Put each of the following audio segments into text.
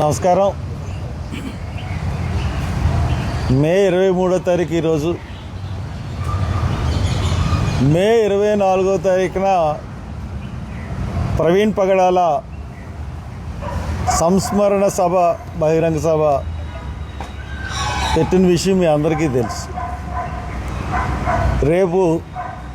నమస్కారం. మే ఇరవై మూడో తారీఖు ఈరోజు. మే ఇరవై నాలుగో తారీఖున ప్రవీణ్ పగడాల సంస్మరణ సభ బహిరంగ సభ పెట్టిన విషయం మీ అందరికీ తెలుసు. రేపు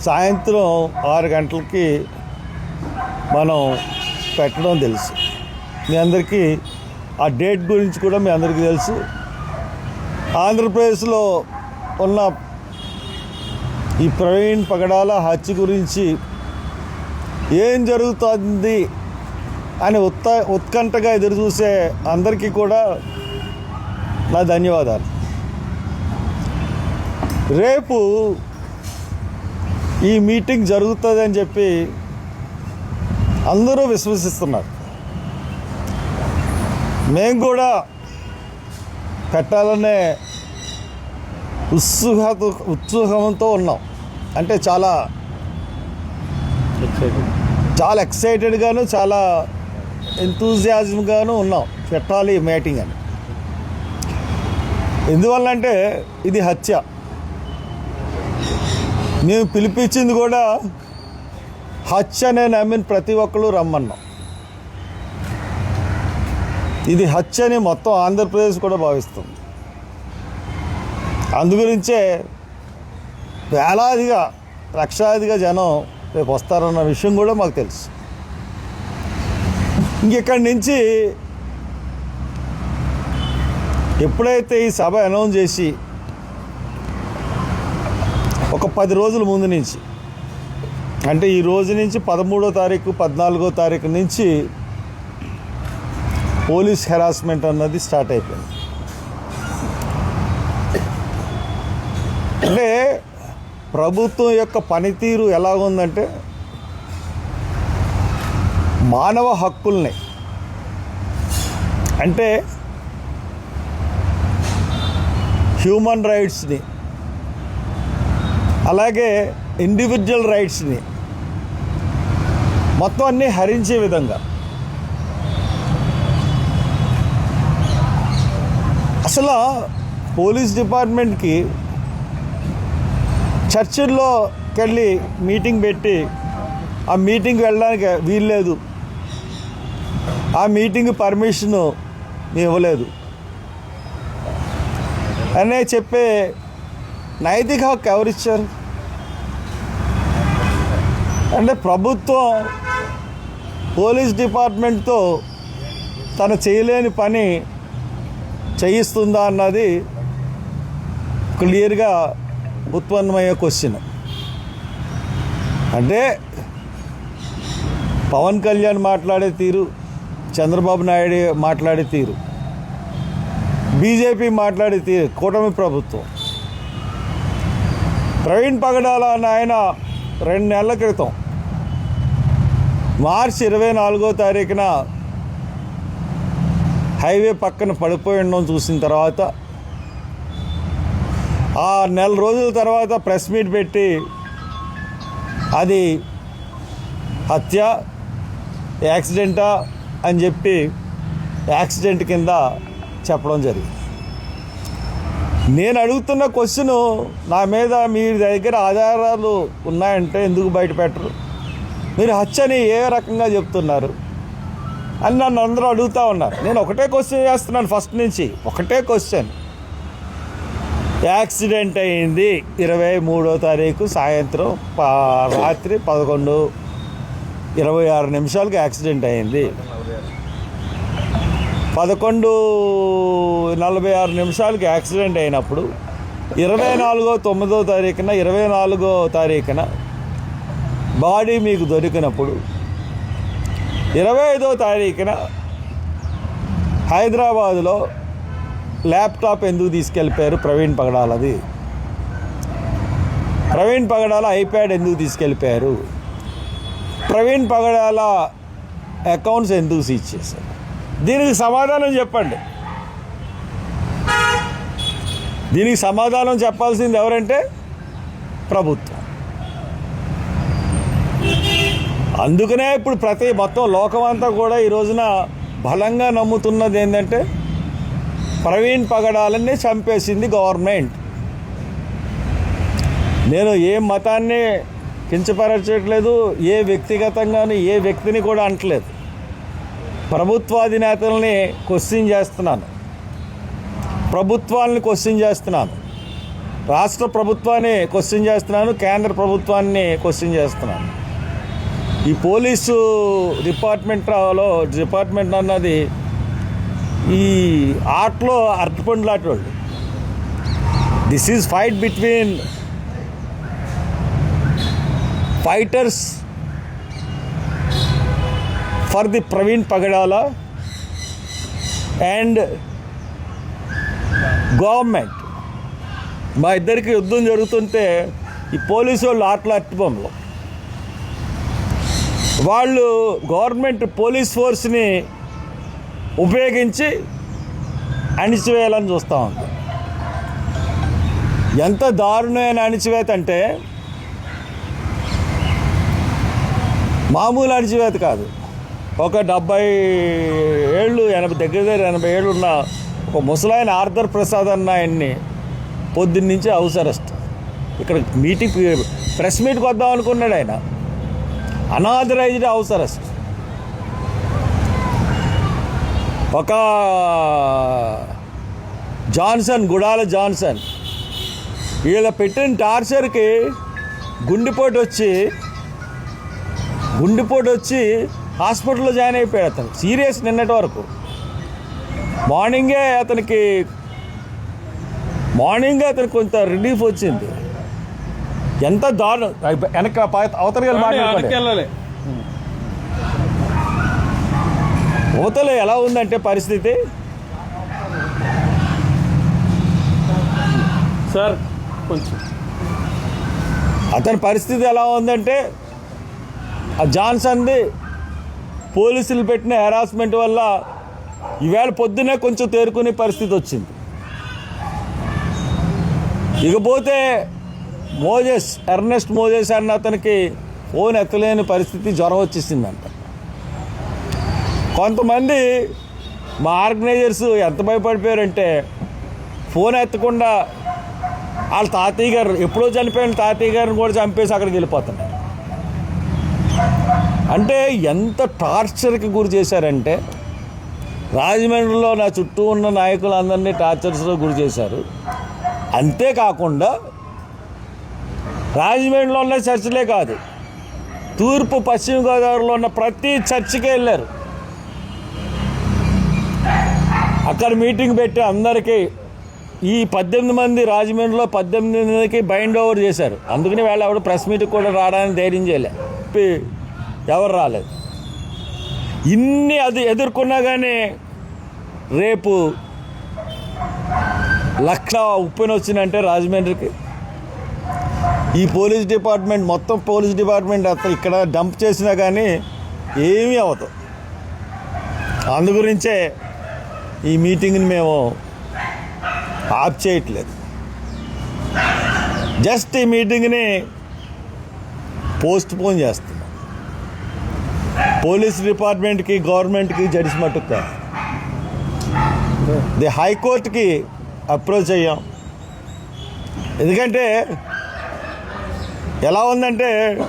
సాయంత్రం ఆరు గంటలకి మనం పెట్టడం తెలుసు. మీ అందరికీ ఆ డేట్ గురించి కూడా మీ అందరికీ తెలుసు. ఆంధ్రప్రదేశ్లో ఉన్న ఈ ప్రవీణ్ పగడాల హత్య గురించి ఏం జరుగుతుంది అని ఉత్త ఉత్కంఠగా ఎదురు చూసే అందరికీ కూడా నా ధన్యవాదాలు. రేపు ఈ మీటింగ్ జరుగుతుంది అని చెప్పి అందరూ విశ్వసిస్తున్నారు. మేము కూడా పెట్టాలనే ఉత్సుహత ఉత్సుహంతో ఉన్నాం. అంటే చాలా చాలా ఎక్సైటెడ్గాను చాలా ఎంతూజియాజంగాను ఉన్నాం. పెట్టాలి మీటింగ్ అని. ఎందువల్లంటే ఇది హత్య. మేము పిలిపించింది కూడా హత్య అనే నమ్మిన ప్రతి ఒక్కరు రమ్మన్నాం. ఇది హత్య అని మొత్తం ఆంధ్రప్రదేశ్ కూడా భావిస్తుంది. అందుగురించే వేలాదిగా లక్షాదిగా జనం రేపు వస్తారన్న విషయం కూడా మాకు తెలుసు. ఇంకెక్కడి నుంచి ఎప్పుడైతే ఈ సభ అనౌన్స్ చేసి ఒక పది రోజుల ముందు నుంచి అంటే ఈ రోజు నుంచి పదమూడో తారీఖు పద్నాలుగో తారీఖు నుంచి పోలీస్ హెరాస్మెంట్ అన్నది స్టార్ట్ అయిపోయింది. అంటే ప్రభుత్వం యొక్క పనితీరు ఎలా ఉందంటే మానవ హక్కుల్ని అంటే హ్యూమన్ రైట్స్ని అలాగే ఇండివిజువల్ రైట్స్ని మొత్తం అన్నీ హరించే విధంగా అసలు పోలీస్ డిపార్ట్మెంట్కి చర్చిల్లోకి మీటింగ్ పెట్టి ఆ మీటింగ్ వెళ్ళడానికి వీల్లేదు. ఆ మీటింగ్ పర్మిషన్ ఇవ్వలేదు. అనే చెప్పే నైతిక హక్కు ఎవరిచ్చారు అంటే ప్రభుత్వం పోలీస్ డిపార్ట్మెంట్తో తను చేయలేని పని చేయిస్తుందా అన్నది క్లియర్గా ఉత్పన్నమయ్యే క్వశ్చన్. అంటే పవన్ కళ్యాణ్ మాట్లాడే తీరు చంద్రబాబు నాయుడు మాట్లాడే తీరు బీజేపీ మాట్లాడే తీరు కూటమి ప్రభుత్వం. ప్రవీణ్ పగడాల అన్న ఆయన రెండు నెలల క్రితం మార్చి ఇరవై నాలుగో తారీఖున హైవే పక్కన పడిపోయి ఉండడం చూసిన తర్వాత ఆ నెల రోజుల తర్వాత ప్రెస్ మీట్ పెట్టి అది హత్య యాక్సిడెంటా అని చెప్పి యాక్సిడెంట్ కింద చెప్పడం జరిగింది. నేను అడుగుతున్న క్వశ్చన్ నా మీద మీ దగ్గర ఆధారాలు ఉన్నాయంటే ఎందుకు బయట పెట్టరు? మీరు హత్యని ఏ రకంగా చెప్తున్నారు? అని నన్ను అందరూ అడుగుతూ ఉన్నారు. నేను ఒకటే క్వశ్చన్ చేస్తున్నాను ఫస్ట్ నుంచి. ఒకటే క్వశ్చన్ యాక్సిడెంట్ అయింది. ఇరవై మూడో తారీఖు సాయంత్రం ప- రాత్రి పదకొండు ఇరవై ఆరు నిమిషాలకు యాక్సిడెంట్ అయింది. పదకొండు నలభై ఆరు నిమిషాలకి యాక్సిడెంట్ అయినప్పుడు ఇరవై నాలుగో తొమ్మిదో తారీఖున ఇరవై నాలుగో తారీఖున బాడీ మీకు దొరికినప్పుడు ఇరవై ఐదో తారీఖున హైదరాబాదులో ల్యాప్టాప్ ఎందుకు తీసుకెళ్ళిపోయారు? ప్రవీణ్ పగడాలది. ప్రవీణ్ పగడాల ఐప్యాడ్ ఎందుకు తీసుకెళ్ళిపోయారు? ప్రవీణ్ పగడాల అకౌంట్స్ ఎందుకు సీజ్ చేశారు? దీనికి సమాధానం చెప్పండి. దీనికి సమాధానం చెప్పాల్సింది ఎవరంటే ప్రభుత్వం. అందుకనే ఇప్పుడు ప్రతి మొత్తం లోకమంతా కూడా ఈ రోజున బలంగా నమ్ముతున్నది ఏంటంటే ప్రవీణ్ పగడాలని చంపేసింది గవర్నమెంట్. నేను ఏ మతాన్ని కించపరచట్లేదు ఏ వ్యక్తిగతంగాను ఏ వ్యక్తిని కూడా అంటలేదు. ప్రభుత్వాధినేతల్ని క్వశ్చన్ చేస్తున్నాను. ప్రభుత్వాలని క్వశ్చన్ చేస్తున్నాను. రాష్ట్ర ప్రభుత్వాన్ని క్వశ్చన్ చేస్తున్నాను కేంద్ర ప్రభుత్వాన్ని క్వశ్చన్ చేస్తున్నాను. ఈ పోలీసు డిపార్ట్మెంట్లో డిపార్ట్మెంట్ అన్నది ఈ ఆటలో అర్థపండు లాంటి వాళ్ళు. This is fight between fighters for the Praveen Pagadala and government మా ఇద్దరికి యుద్ధం జరుగుతుంటే ఈ పోలీసు వాళ్ళు ఆటలు అట్టుబొమ్మలు వాళ్ళు గవర్నమెంట్ పోలీస్ ఫోర్స్ని ఉపయోగించి అణిచివేయాలని చూస్తూ ఉంది. ఎంత దారుణమైన అణిచివేత అంటే మామూలు అణిచివేత కాదు. ఒక డెబ్బై ఏళ్ళు ఎనభై దగ్గర దగ్గర ఎనభై ఏళ్ళు ఉన్న ఒక ముసలాయన ఆర్థర్ ప్రసాద్ అన్న ఆయన్ని పొద్దున్నుంచి అవసరస్ట్ ఇక్కడ మీటింగ్ ప్రెస్ మీట్కి వద్దాం అనుకున్నాడు ఆయన. అనాథరైజ్డ్ హౌస్ అరెస్ట్ ఒక జాన్సన్ గుడాల జాన్సన్ వీళ్ళ పెట్టిన టార్చర్కి గుండెపోటు వచ్చి గుండెపోటు వచ్చి హాస్పిటల్లో జాయిన్ అయిపోయాడు అతను. సీరియస్ నిన్నటి వరకు. మార్నింగే అతనికి మార్నింగే అతనికి కొంత రిలీఫ్ వచ్చింది. ఎంత దారుణం. వెనక అవతల మాట్లాడుకోండి. అవతల ఎలా ఉందంటే పరిస్థితి? సార్ కొంచెం. అతని పరిస్థితి ఎలా ఉందంటే ఆ జాన్సన్ది పోలీసులు పెట్టిన హెరాస్మెంట్ వల్ల ఈవేళ పొద్దునే కొంచెం తేరుకునే పరిస్థితి వచ్చింది. ఇకపోతే మోజెస్ ఎర్నెస్ట్ మోజెస్ అన్న అతనికి ఫోన్ ఎత్తలేని పరిస్థితి జ్వరం వచ్చేసిందంట. కొంతమంది మా ఆర్గనైజర్స్ ఎంత భయపడిపోయారంటే ఫోన్ ఎత్తకుండా వాళ్ళ తాతయ్య గారు ఎప్పుడో చనిపోయిన తాతయ్య గారిని కూడా చంపేసి అక్కడికి వెళ్ళిపోతున్నారు. అంటే ఎంత టార్చర్కి గురి చేశారంటే రాజమండ్రిలో నా చుట్టూ ఉన్న నాయకులందరినీ టార్చర్స్లో గురి చేశారు. అంతేకాకుండా రాజమండ్రిలో ఉన్న చర్చిలే కాదు. తూర్పు పశ్చిమ గోదావరిలో ఉన్న ప్రతి చర్చికి వెళ్ళారు. అక్కడ మీటింగ్ పెట్టి అందరికీ ఈ పద్దెనిమిది మంది రాజమండ్రిలో పద్దెనిమిది మందికి బైండ్ ఓవర్ చేశారు. అందుకని వాళ్ళు ఎవరు ప్రెస్ మీట్కి కూడా రావడానికి ధైర్యం చేయలే. ఎవరు రాలేదు. ఇన్ని అది ఎదుర్కొన్నా కానీ రేపు లక్ష ఉప్పెన వచ్చిందంటే రాజమండ్రికి. ఈ పోలీస్ డిపార్ట్మెంట్ మొత్తం పోలీస్ డిపార్ట్మెంట్ అతను ఇక్కడ డంప్ చేసినా కానీ ఏమీ అవ్వదు. అందు గురించే ఈ మీటింగ్ని మేము ఆప్ చేయట్లేదు జస్ట్ ఈ మీటింగ్ని పోస్ట్ పోన్ చేస్తున్నాం. పోలీస్ డిపార్ట్మెంట్కి గవర్నమెంట్కి జడిసి మట్టుకు. కాదు ది హైకోర్టుకి అప్రోచ్ అయ్యాం. ఎందుకంటే ఎలా ఉందంటే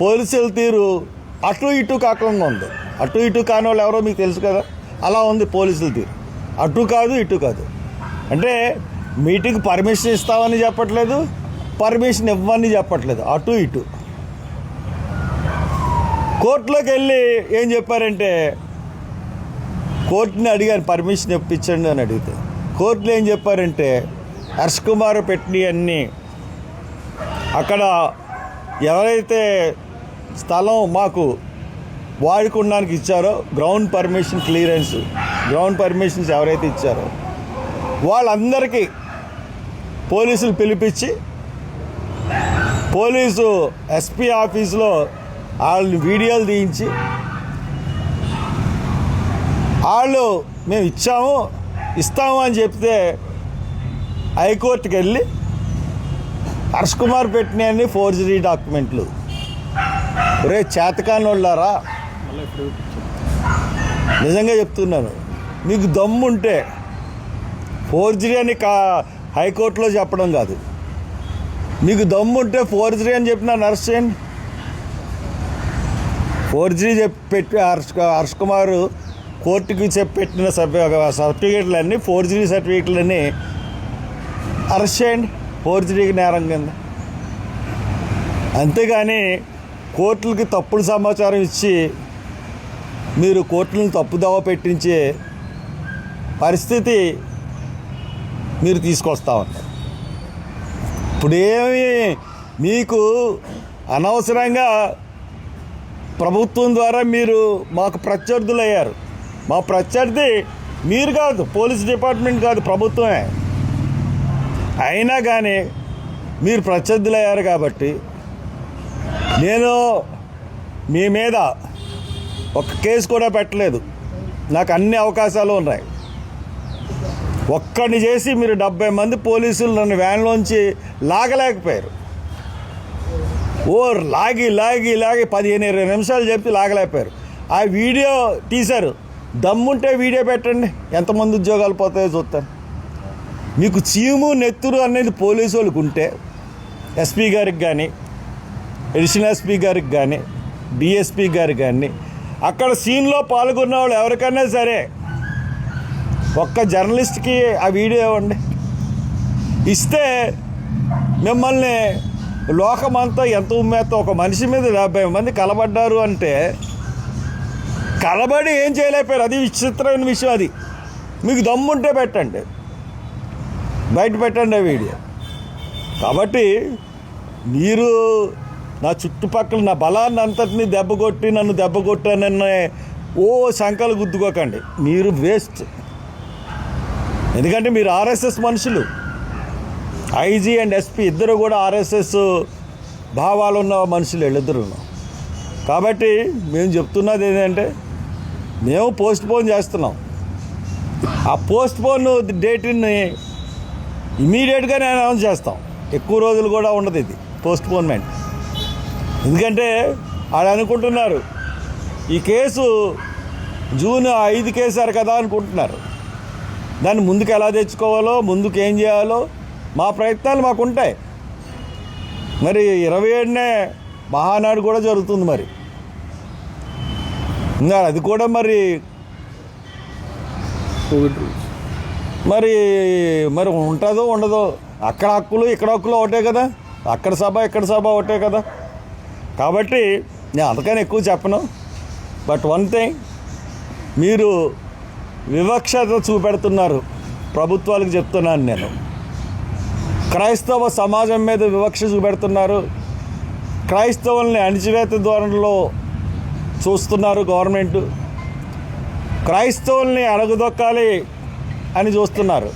పోలీసుల తీరు అటు ఇటు కాకుండా ఉంది. అటు ఇటు కాని వాళ్ళు ఎవరో మీకు తెలుసు కదా? అలా ఉంది పోలీసుల తీరు. అటు కాదు ఇటు కాదు. అంటే మీటింగ్ పర్మిషన్ ఇస్తామని చెప్పట్లేదు పర్మిషన్ ఇవ్వని చెప్పట్లేదు. అటు ఇటు. కోర్టులోకి వెళ్ళి ఏం చెప్పారంటే కోర్టుని అడిగాను పర్మిషన్ ఇప్పించండి అని అడిగితే. కోర్టులో ఏం చెప్పారంటే హర్ష్ కుమార్ పెట్టినవి అన్నీ అక్కడ ఎవరైతే స్థలం మాకు వాడుకోవడానికి ఇచ్చారో ground permission clearance ground permissions ఎవరైతే ఇచ్చారో వాళ్ళందరికీ పోలీసులు పిలిపించి పోలీసు ఎస్పీ ఆఫీస్లో వాళ్ళని వీడియోలు తీయించి వాళ్ళు మేము ఇచ్చాము ఇస్తాము అని చెప్తే హైకోర్టుకి వెళ్ళి హర్ష్ కుమార్ పెట్టినవన్నీ ఫోర్జరీ డాక్యుమెంట్లు. రే చేతకానోళ్ళారా? నిజంగా చెప్తున్నాను. మీకు దమ్ముంటే ఫోర్జరీ అని కా హైకోర్టులో చెప్పడం కాదు. మీకు దమ్ముంటే ఫోర్జరీ అని చెప్పిన అరెస్ట్ చేయండి ఫోర్జరీ చెప్పి పెట్టి హర్ష్ హర్ష్ కుమార్ కోర్టుకి చెప్పి పెట్టిన సర్టిఫికేట్లన్నీ ఫోర్జరీ సర్టిఫికేట్లన్నీ అరెస్ట్ చేయండి. ఫోర్జరీకి నేరం కింద. అంతేగాని కోర్టులకి తప్పుడు సమాచారం ఇచ్చి మీరు కోర్టులను తప్పుదోవ పెట్టించే పరిస్థితి మీరు తీసుకొస్తా ఉన్నారు. ఇప్పుడేమి మీకు అనవసరంగా ప్రభుత్వం ద్వారా మీరు మాకు ప్రత్యర్థులు అయ్యారు మా ప్రత్యర్థి మీరు కాదు పోలీస్ డిపార్ట్మెంట్ కాదు ప్రభుత్వమే. అయినా కానీ మీరు ప్రత్యర్థులయ్యారు కాబట్టి నేను మీ మీద ఒక కేసు కూడా పెట్టలేదు. నాకు అన్ని అవకాశాలు ఉన్నాయి. ఒక్కడిని చేసి మీరు డెబ్బై మంది పోలీసులు నన్ను వ్యాన్లోంచి లాగలేకపోయారు. ఓ లాగి లాగి లాగి పదిహేను ఇరవై నిమిషాలు చెప్పి లాగలేకపోయారు. ఆ వీడియో తీశారు దమ్ముంటే వీడియో పెట్టండి. ఎంతమంది ఉద్యోగాలు పోతాయో చూస్తాను మీకు చీము నెత్తురు అనేది పోలీసు వాళ్ళకు ఉంటే ఎస్పీ గారికి కానీ అడిషనల్ ఎస్పీ గారికి కానీ డిఎస్పీ గారికి కానీ అక్కడ సీన్లో పాల్గొన్న వాళ్ళు ఎవరికైనా సరే ఒక్క జర్నలిస్ట్కి ఆ వీడియో ఇవ్వండి. ఇస్తే మిమ్మల్ని లోకమంతా ఎంత ఉమ్మేస్తా ఒక మనిషి మీద డెబ్బై మంది కలబడ్డారు అంటే కలబడి ఏం చేయలేకపోయారు. అది విచిత్రమైన విషయం అది. మీకు దమ్ముంటే పెట్టండి. బయట పెట్టండి ఆ వీడియో. కాబట్టి మీరు నా చుట్టుపక్కల నా బలాన్ని అంతటిని దెబ్బ కొట్టి నన్ను దెబ్బ కొట్టానన్న ఓ శంకలు గుద్దుకోకండి. మీరు వేస్ట్. ఎందుకంటే మీరు ఆర్ఎస్ఎస్ మనుషులు. ఐజీ అండ్ ఎస్పీ ఇద్దరు కూడా ఆర్ఎస్ఎస్ భావాలు ఉన్న మనుషులు వీళ్ళిద్దరు. కాబట్టి మేము చెప్తున్నది ఏంటంటే మేము పోస్ట్ పోన్ చేస్తున్నాం. ఆ పోస్ట్ పోన్ డేట్ని ఇమీడియట్గానే అనౌన్స్ చేస్తాం. ఎక్కువ రోజులు కూడా ఉండదు ఇది పోస్ట్ పోన్మెంట్. ఎందుకంటే వాళ్ళు అనుకుంటున్నారు ఈ కేసు జూన్ ఐదు కేసారు కదా అనుకుంటున్నారు. దాన్ని ముందుకు ఎలా తెచ్చుకోవాలో ముందుకు ఏం చేయాలో మా ప్రయత్నాలు మాకు ఉంటాయి. మరి ఇరవై ఏడునే మహానాడు కూడా జరుగుతుంది మరి. ఇంకా అది కూడా మరి మరి మరి ఉంటుందో ఉండదో అక్కడ హక్కులు ఇక్కడ హక్కులు ఒకటే కదా. అక్కడ సభ ఇక్కడ సభ ఒకటే కదా. కాబట్టి నేను అంతకని ఎక్కువ చెప్పను. బట్ వన్ థింగ్ మీరు వివక్షత చూపెడుతున్నారు. ప్రభుత్వాలకు చెప్తున్నాను నేను. క్రైస్తవ సమాజం మీద వివక్ష చూపెడుతున్నారు. క్రైస్తవుల్ని అణిచివేత ధోరణిలో చూస్తున్నారు గవర్నమెంట్. క్రైస్తవుల్ని అణగదొక్కాలి. అని చూస్తున్నారు.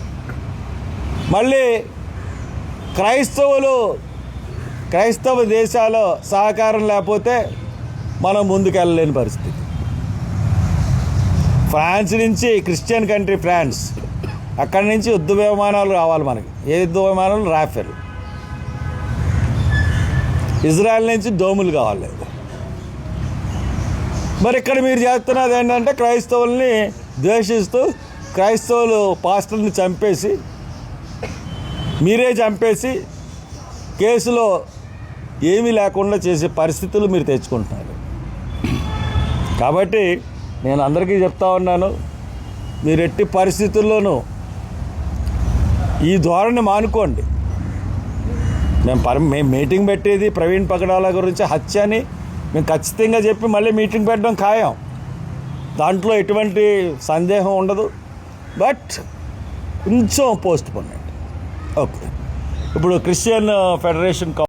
మళ్ళీ క్రైస్తవులు క్రైస్తవ దేశాల్లో సహకారం లేకపోతే మనం ముందుకెళ్ళలేని పరిస్థితి. ఫ్రాన్స్ నుంచి క్రిస్టియన్ కంట్రీ ఫ్రాన్స్ అక్కడి నుంచి యుద్ధ విమానాలు రావాలి మనకి. ఏ యుద్ధ విమానాలు? రాఫెల్. ఇజ్రాయెల్ నుంచి డోములు కావాలి. మరి ఇక్కడ మీరు చేస్తున్నది ఏంటంటే క్రైస్తవుల్ని ద్వేషిస్తూ క్రైస్తవులు పాస్టర్ని చంపేసి మీరే చంపేసి కేసులో ఏమీ లేకుండా చేసే పరిస్థితులు మీరు తెచ్చుకుంటున్నారు. కాబట్టి నేను అందరికీ చెప్తా ఉన్నాను మీరు ఎట్టి పరిస్థితుల్లోనూ ఈ ధోరణి మానుకోండి. మేము పర్ మేము మీటింగ్ పెట్టేది ప్రవీణ్ పగడాల గురించి హత్య అని మేము ఖచ్చితంగా చెప్పి మళ్ళీ మీటింగ్ పెట్టడం ఖాయం. దాంట్లో ఎటువంటి సందేహం ఉండదు. బట్ కొంచెం పోస్ట్ పోనండి ఓకే. ఇప్పుడు క్రిస్టియన్ ఫెడరేషన్